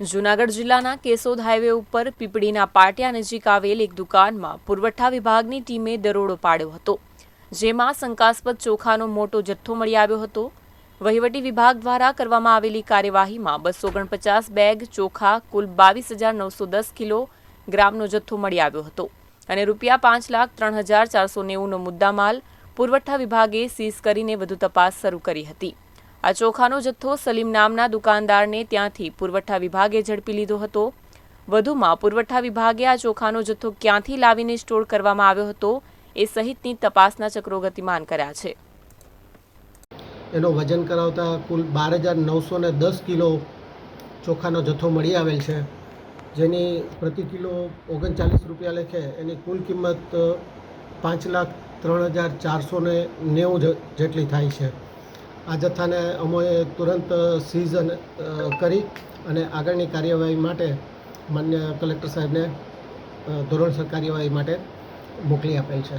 જૂનાગઢ જિલ્લાના કેશોદ હાઈવે ઉપર પીપળીના પાટિયા નજીક આવેલ એક દુકાનમાં પુરવઠા વિભાગની ટીમે દરોડો પાડ્યો હતો, જેમાં શંકાસ્પદ ચોખાનો મોટો જથ્થો મળી આવ્યો હતો. વહીવટી વિભાગ દ્વારા કરવામાં આવેલી કાર્યવાહીમાં બસો ઓગણપચાસ બેગ ચોખા, કુલ બાવીસ હજાર નવસો દસ કિલો ગ્રામનો જથ્થો મળી આવ્યો હતો અને રૂપિયા પાંચ લાખ ત્રણ હજાર ચારસો નેવુંનો મુદ્દામાલ પુરવઠા વિભાગે સીઝ કરીને વધુ તપાસ શરૂ કરી હતી. આ ચોખાનો જથ્થો સલીમ નામના દુકાનદારને ત્યાંથી પુરવઠા વિભાગે ઝડપી લીધો હતો. વધુમાં પુરવઠા વિભાગે આ ચોખાનો જથ્થો ક્યાંથી લાવીને સ્ટોર કરવામાં આવ્યો હતો એ સહિતની તપાસના ચક્રો ગતિમાન કર્યા છે. એનો વજન કરાવતા કુલ બાર હજાર નવસો ને દસ કિલો ચોખાનો જથ્થો મળી આવેલ છે. જેની પ્રતિ કિલો ઓગણચાલીસ રૂપિયા લેખે એની કુલ કિંમત પાંચ લાખ ત્રણ હજાર ચારસો ને નેવું જેટલી થાય છે. આ જથ્થાને અમોએ તુરંત સીઝ કરી અને આગળની કાર્યવાહી માટે માન્ય કલેક્ટર સાહેબને ધોરણસર કાર્યવાહી માટે મોકલી આપેલ છે.